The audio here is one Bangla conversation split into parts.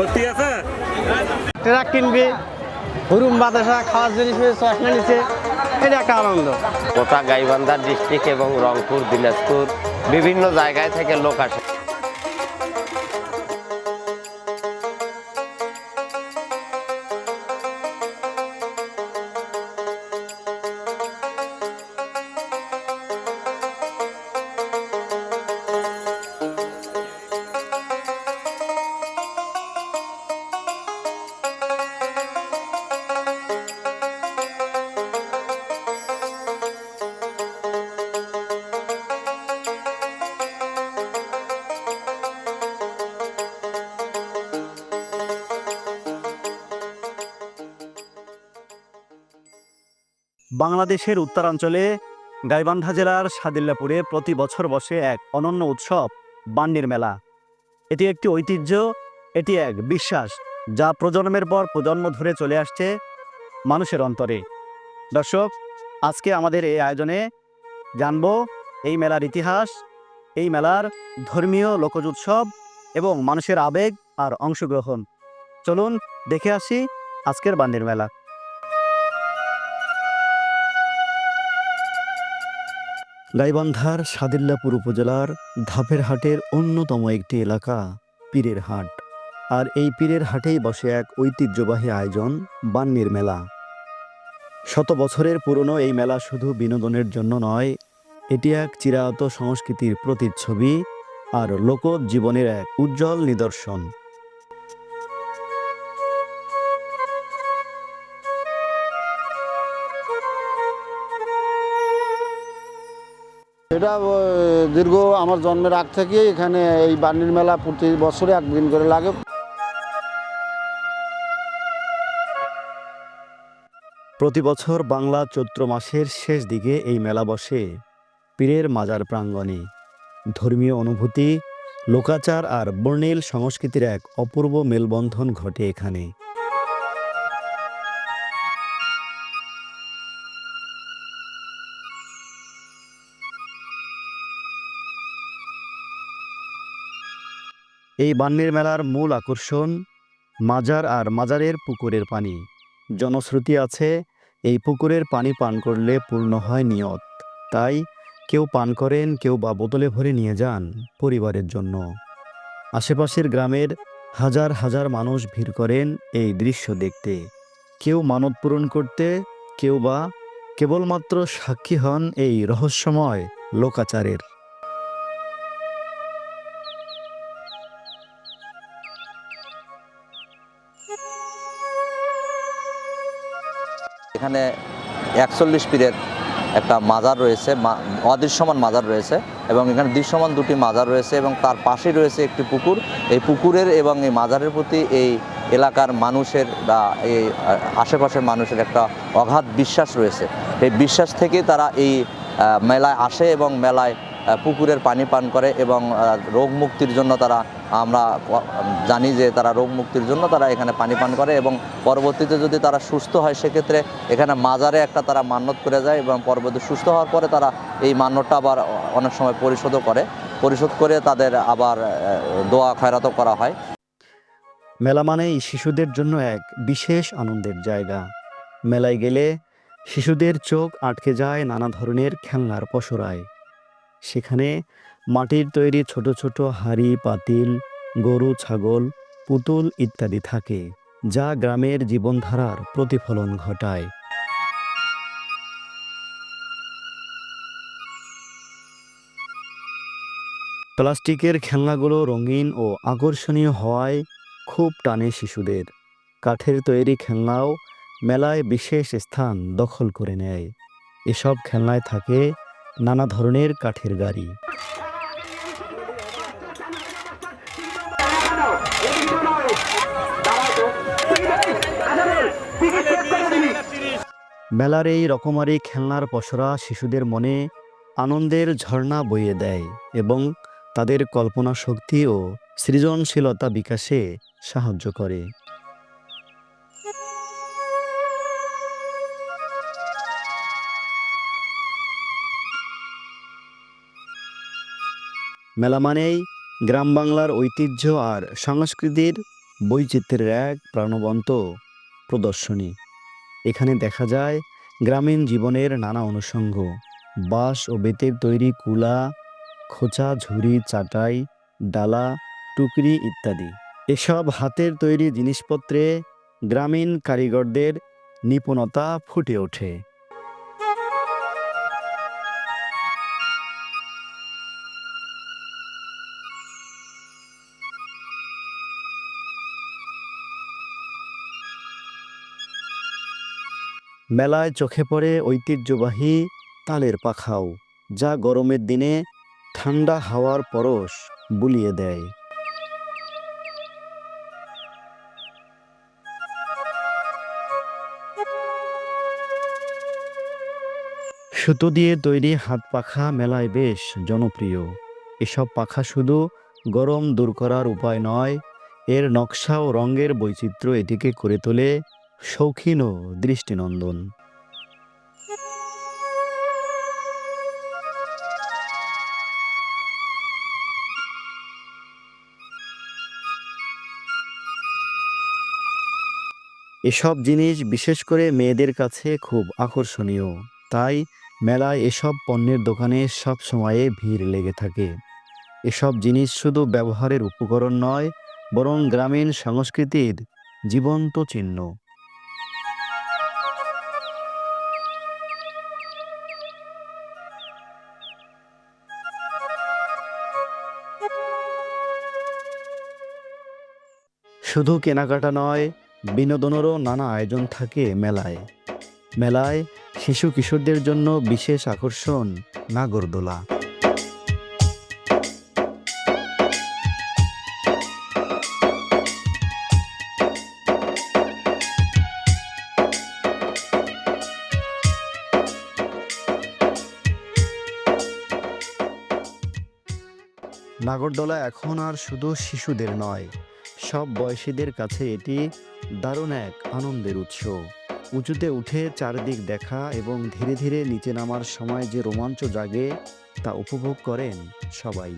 সত্যি আছে? ট্রাক কিনবি হুরুম বাতাসা খাওয়ার জিনিস চশমা নিচ্ছে এটা একটা আনন্দ। গোটা গাইবান্ধা ডিস্ট্রিক্ট এবং রংপুর দিনাজপুর বিভিন্ন জায়গায় থেকে লোক আসে। বাংলাদেশের উত্তরাঞ্চলে গাইবান্ধা জেলার সাদিল্লাপুরে প্রতি বছর বসে এক অনন্য উৎসব বান্নির মেলা। এটি একটি ঐতিহ্য, এটি এক বিশ্বাস, যা প্রজন্মের পর প্রজন্ম ধরে চলে আসছে মানুষের অন্তরে। দর্শক, আজকে আমাদের এই আয়োজনে জানব এই মেলার ইতিহাস, এই মেলার ধর্মীয় লোকজ উৎসব এবং মানুষের আবেগ আর অংশগ্রহণ। চলুন দেখে আসি আজকের বান্দির মেলা। গাইবান্ধার সাদিল্লাপুর উপজেলার ধাপের হাটের অন্যতম একটি এলাকা, পীরের হাট। আর এই পীরের হাটেই বসে এক ঐতিহ্যবাহী আয়োজন, বান্নির মেলা। শত বছরের পুরনো এই মেলা শুধু বিনোদনের জন্য নয়, এটি এক চিরায়ত সংস্কৃতির প্রতিচ্ছবি আর লোক জীবনের এক উজ্জ্বল নিদর্শন। এটা দীর্ঘ আমার জন্মের আগ থেকে এখানে এই বার্নির মেলা প্রতি বছরে একদিন করে লাগে। প্রতি বছর বাংলা চৈত্র মাসের শেষ দিকে এই মেলা বসে পীরের মাজার প্রাঙ্গণে। ধর্মীয় অনুভূতি, লোকাচার আর বর্ণিল সংস্কৃতির এক অপূর্ব মেলবন্ধন ঘটে এখানে। এই বান্নির মেলার মূল আকর্ষণ মাজার আর মাজারের পুকুরের পানি। জনশ্রুতি আছে, এই পুকুরের পানি পান করলে পূর্ণ হয় নিয়ত। তাই কেউ পান করেন, কেউ বা বোতলে ভরে নিয়ে যান পরিবারের জন্য। আশেপাশের গ্রামের হাজার হাজার মানুষ ভিড় করেন এই দৃশ্য দেখতে। কেউ মানত পূরণ করতে, কেউ বা কেবলমাত্র সাক্ষী হন এই রহস্যময় লোকাচারের। এখানে একচল্লিশ পীরের একটা মাজার রয়েছে অদৃশ্যমান মাজার রয়েছে এবং এখানে দৃশ্যমান দুটি মাজার রয়েছে এবং তার পাশেই রয়েছে একটি পুকুর। এই পুকুরের এবং এই মাজারের প্রতি এই এলাকার মানুষের বা এই আশেপাশের মানুষের একটা অগাধ বিশ্বাস রয়েছে। এই বিশ্বাস থেকে তারা এই মেলায় আসে এবং মেলায় পুকুরের পানি পান করে এবং রোগ মুক্তির জন্য তারা আমরা জানি যে তারা রোগ মুক্তির জন্য তারা এখানে পানি পান করে এবং পরবর্তীতে যদি তারা সুস্থ হয়, সেক্ষেত্রে এখানে মাজারে একটা তারা মান্যত করে যায় এবং পরবর্তী সুস্থ হওয়ার পরে তারা এই মান্যতটা আবার অনেক সময় পরিশোধও করে। পরিশোধ করে তাদের আবার দোয়া খয়রাতও করা হয়। মেলা মানেই শিশুদের জন্য এক বিশেষ আনন্দের জায়গা। মেলায় গেলে শিশুদের চোখ আটকে যায় নানা ধরনের খেলনার পসরায়। সেখানে মাটির তৈরি ছোট ছোট হাড়ি, পাতিল, গরু, ছাগল, পুতুল ইত্যাদি থাকে, যা গ্রামের জীবনধারার প্রতিফলন ঘটায়। প্লাস্টিকের খেলনাগুলো রঙিন ও আকর্ষণীয় হওয়ায় খুব টানে শিশুদের। কাঠের তৈরি খেলনাও মেলায় বিশেষ স্থান দখল করে নেয়। এসব খেলনায় থাকে নানা ধরনের কাঠের গাড়ি। মেলার এই রকমারি খেলনার পসরা শিশুদের মনে আনন্দের ঝর্ণা বইয়ে দেয় এবং তাদের কল্পনা শক্তি ও সৃজনশীলতা বিকাশে সাহায্য করে। মেলা মানেই গ্রাম বাংলার ঐতিহ্য আর সংস্কৃতির বৈচিত্র্যের এক প্রাণবন্ত প্রদর্শনী। এখানে দেখা যায় গ্রামীণ জীবনের নানা অনুষঙ্গ। বাঁশ ও বেতের তৈরি কুলা, খোঁচা, ঝুড়ি, চাটাই, ডালা, টুকরি ইত্যাদি। এসব হাতের তৈরি জিনিসপত্রে গ্রামীণ কারিগরদের নিপুণতা ফুটে ওঠে। মেলায় চোখে পড়ে ঐতিহ্যবাহী তালের পাখাও, যা গরমের দিনে ঠান্ডা হাওয়ার পরশ বুলিয়ে দেয়। সুতো দিয়ে তৈরি হাত পাখা মেলায় বেশ জনপ্রিয়। এসব পাখা শুধু গরম দূর করার উপায় নয়, এর নকশা ও রঙের বৈচিত্র্য এটিকে করে তোলে শৌখিন ও দৃষ্টিনন্দন। এসব জিনিস বিশেষ করে মেয়েদের কাছে খুব আকর্ষণীয়। তাই মেলায় এসব পণ্যের দোকানে সব সময়ে ভিড় লেগে থাকে। এসব জিনিস শুধু ব্যবহারের উপকরণ নয়, বরং গ্রামীণ সংস্কৃতির জীবন্ত চিহ্ন। শুধু কেনাকাটা নয়, বিনোদনেরও নানা আয়োজন থাকে মেলায়। মেলায় শিশু কিশোরদের জন্য বিশেষ আকর্ষণ, নাগরদোলা। নাগরদোলা এখন আর শুধু শিশুদের নয় সব বয়সীদের কাছে এটি দারুণ এক আনন্দের উৎস। উঁচুতে উঠে চারদিক দেখা এবং ধীরে ধীরে নিচে নামার সময় যে রোমাঞ্চ জাগে, তা উপভোগ করেন সবাই।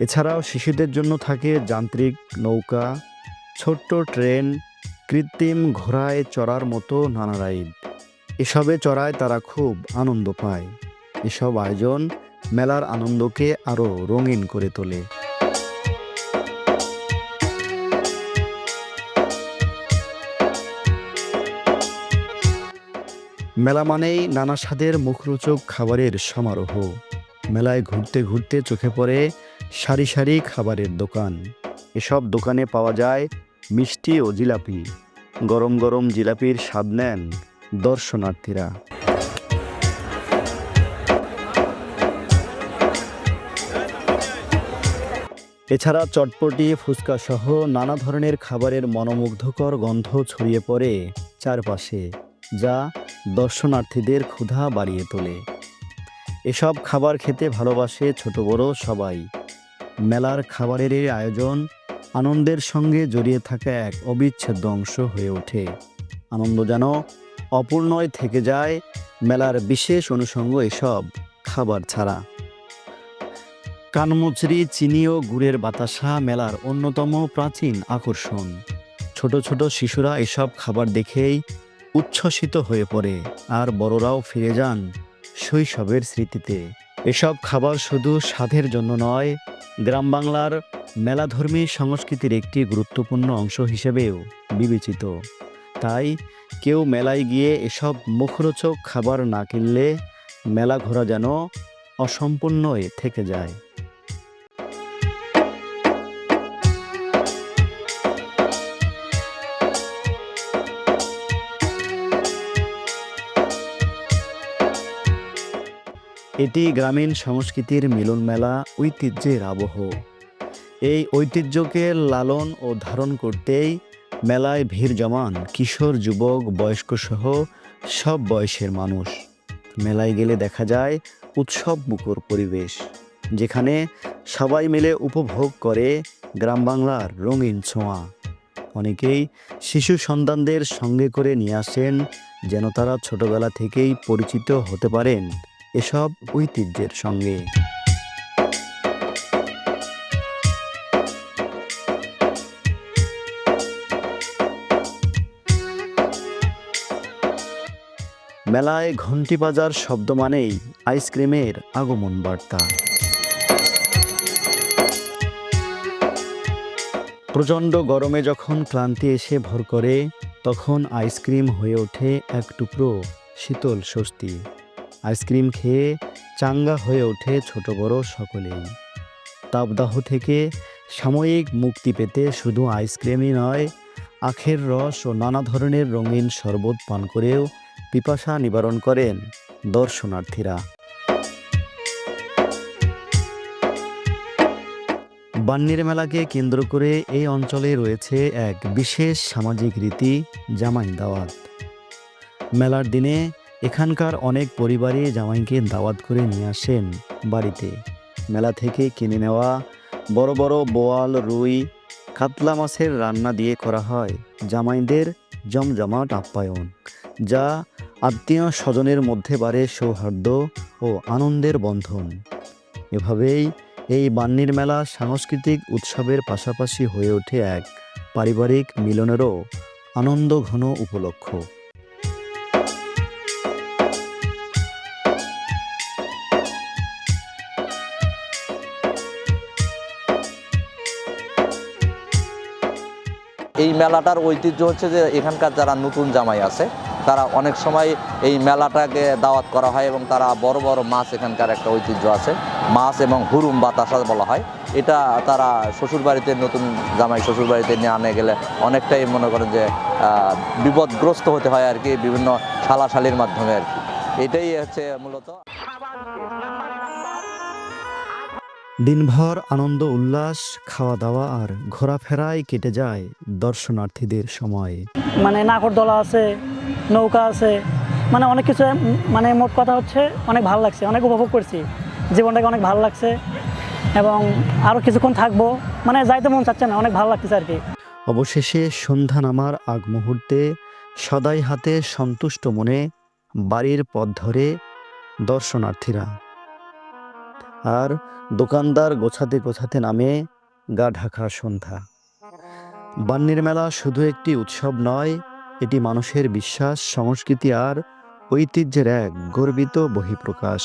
এছাড়াও শিশুদের জন্য থাকে যান্ত্রিক নৌকা, ছোট্ট ট্রেন কৃত্রিম ঘোড়ায় চড়ার মতো নানা রাইড। এসবে চড়ায় তারা খুব আনন্দ পায়। এসব আয়োজন মেলার আনন্দকে আরও রঙিন করে তোলে। মেলা মানেই নানা স্বাদের মুখরোচক খাবারের সমারোহ। মেলায় ঘুরতে ঘুরতে চোখে পড়ে সারি সারি খাবারের দোকান। এসব দোকানে পাওয়া যায় মিষ্টি ও জিলাপি। গরম গরম জিলাপির স্বাদ নেন দর্শনার্থীরা। এছাড়া চটপটি, ফুচকা সহ নানা ধরনের খাবারের মনোমুগ্ধকর গন্ধ ছড়িয়ে পড়ে চারপাশে, যা দর্শনার্থীদের ক্ষুধা বাড়িয়ে তোলে। এসব খাবার খেতে ভালোবাসে ছোট বড় সবাই। মেলার খাবারের আয়োজন আনন্দের সঙ্গে জড়িয়ে থাকা এক অবিচ্ছেদ্য অংশ হয়ে ওঠে। আনন্দ যেন অপূর্ণয় থেকে যায়, মেলার বিশেষ অনুষঙ্গ এসব খাবার ছাড়া। কানমুচড়ি চিনি ও গুড়ের বাতাসা মেলার অন্যতম প্রাচীন আকর্ষণ। ছোট ছোট শিশুরা এসব খাবার দেখেই উচ্ছ্বসিত হয়ে পড়ে, আর বড়রাও ফিরে যান শৈশবের স্মৃতিতে। এসব খাবার শুধু স্বাদের জন্য নয়, গ্রাম বাংলার মেলাধর্মী সংস্কৃতির একটি গুরুত্বপূর্ণ অংশ হিসেবেও বিবেচিত। তাই কেউ মেলায় গিয়ে এসব মুখরোচক খাবার না কিনলে মেলা ঘোরা যেন অসম্পূর্ণই থেকে যায়। এটি গ্রামীণ সংস্কৃতির মিলন মেলা ঐতিহ্যের আবহ। এই ঐতিহ্যকে লালন ও ধারণ করতেই মেলায় ভিড় জমান কিশোর, যুবক বয়স্ক সহ সব বয়সের মানুষ। মেলায় গেলে দেখা যায় উৎসব মুখর পরিবেশ, যেখানে সবাই মিলে উপভোগ করে গ্রাম বাংলার রঙিন ছোঁয়া। অনেকেই শিশু সন্তানদের সঙ্গে করে নিয়ে আসেন, যেন তারা ছোটবেলা থেকেই পরিচিত হতে পারেন এসব ঐতিহ্যের সঙ্গে। মেলায় ঘন্টি বাজার শব্দ মানেই আইসক্রিমের আগমন বার্তা। প্রচণ্ড গরমে যখন ক্লান্তি এসে ভর করে, তখন আইসক্রিম হয়ে ওঠে এক টুকরো শীতল স্বস্তি। আইসক্রিম খেয়ে চাঙ্গা হয়ে ওঠে ছোট বড় সকলেই। তাপদাহ থেকে সাময়িক মুক্তি পেতে শুধু আইসক্রিমই নয়, আখের রস ও নানা ধরনের রঙিন শরবত পান করেও পিপাসা নিবারণ করেন দর্শনার্থীরা। বান্নির মেলাকে কেন্দ্র করে এই অঞ্চলে রয়েছে এক বিশেষ সামাজিক রীতি, জামাই দাওয়াত। মেলার দিনে এখানকার অনেক পরিবারই জামাইকে দাওয়াত করে নিয়ে আসেন বাড়িতে। মেলা থেকে কিনে নেওয়া বড় বড় বোয়াল, রুই, কাতলা মাছের রান্না দিয়ে করা হয় জামাইদের জমজমাট আপ্যায়ন, যা আত্মীয় স্বজনের মধ্যে বাড়ে সৌহার্দ্য ও আনন্দের বন্ধন। এভাবেই এই বান্নির মেলা সাংস্কৃতিক উৎসবের পাশাপাশি হয়ে ওঠে এক পারিবারিক মিলনেরও আনন্দ ঘন উপলক্ষ। এই মেলাটার ঐতিহ্য হচ্ছে যে এখানকার যারা নতুন জামাই আছে তারা অনেক সময় এই মেলাটাকে দাওয়াত করা হয় এবং তারা বড় বড় মাছ এখানকার একটা ঐতিহ্য আছে। মাছ এবং হুরুম বা বাতাসা বলা হয়। এটা তারা শ্বশুরবাড়িতে নতুন জামাই শ্বশুরবাড়িতে নিয়ে আনে গেলে অনেকটাই মনে করেন যে আহ, বিপদগ্রস্ত হতে হয় আর কি বিভিন্ন শালাশালির মাধ্যমে আর কি। এটাই হচ্ছে মূলত। দিনভর আনন্দ উল্লাস খাওয়া দাওয়া আর ঘোরাফেরায় কেটে যায় দর্শনার্থীদের সময়। মানে নাগরদোলা আছে নৌকা আছে। মানে অনেক কিছু মানে মোট কথা হচ্ছে অনেক ভালো লাগছে, অনেক উপভোগ করছি। জীবনটাকে অনেক ভালো লাগছে এবং আরও কিছুক্ষণ থাকব। মানে যাইতে মন চাচ্ছে না, অনেক ভালো লাগতেছে আর কি। অবশেষে সন্ধ্যা নামার আগ মুহূর্তে সদাই হাতে সন্তুষ্ট মনে বাড়ির পথ ধরে দর্শনার্থীরা। আর দোকানদার গোছাতে গোছাতে নামে গা ঢাকা সন্ধ্যা। বান্নির মেলা শুধু একটি উৎসব নয় এটি মানুষের বিশ্বাস সংস্কৃতি আর ঐতিহ্যের এক গর্বিত বহিঃপ্রকাশ।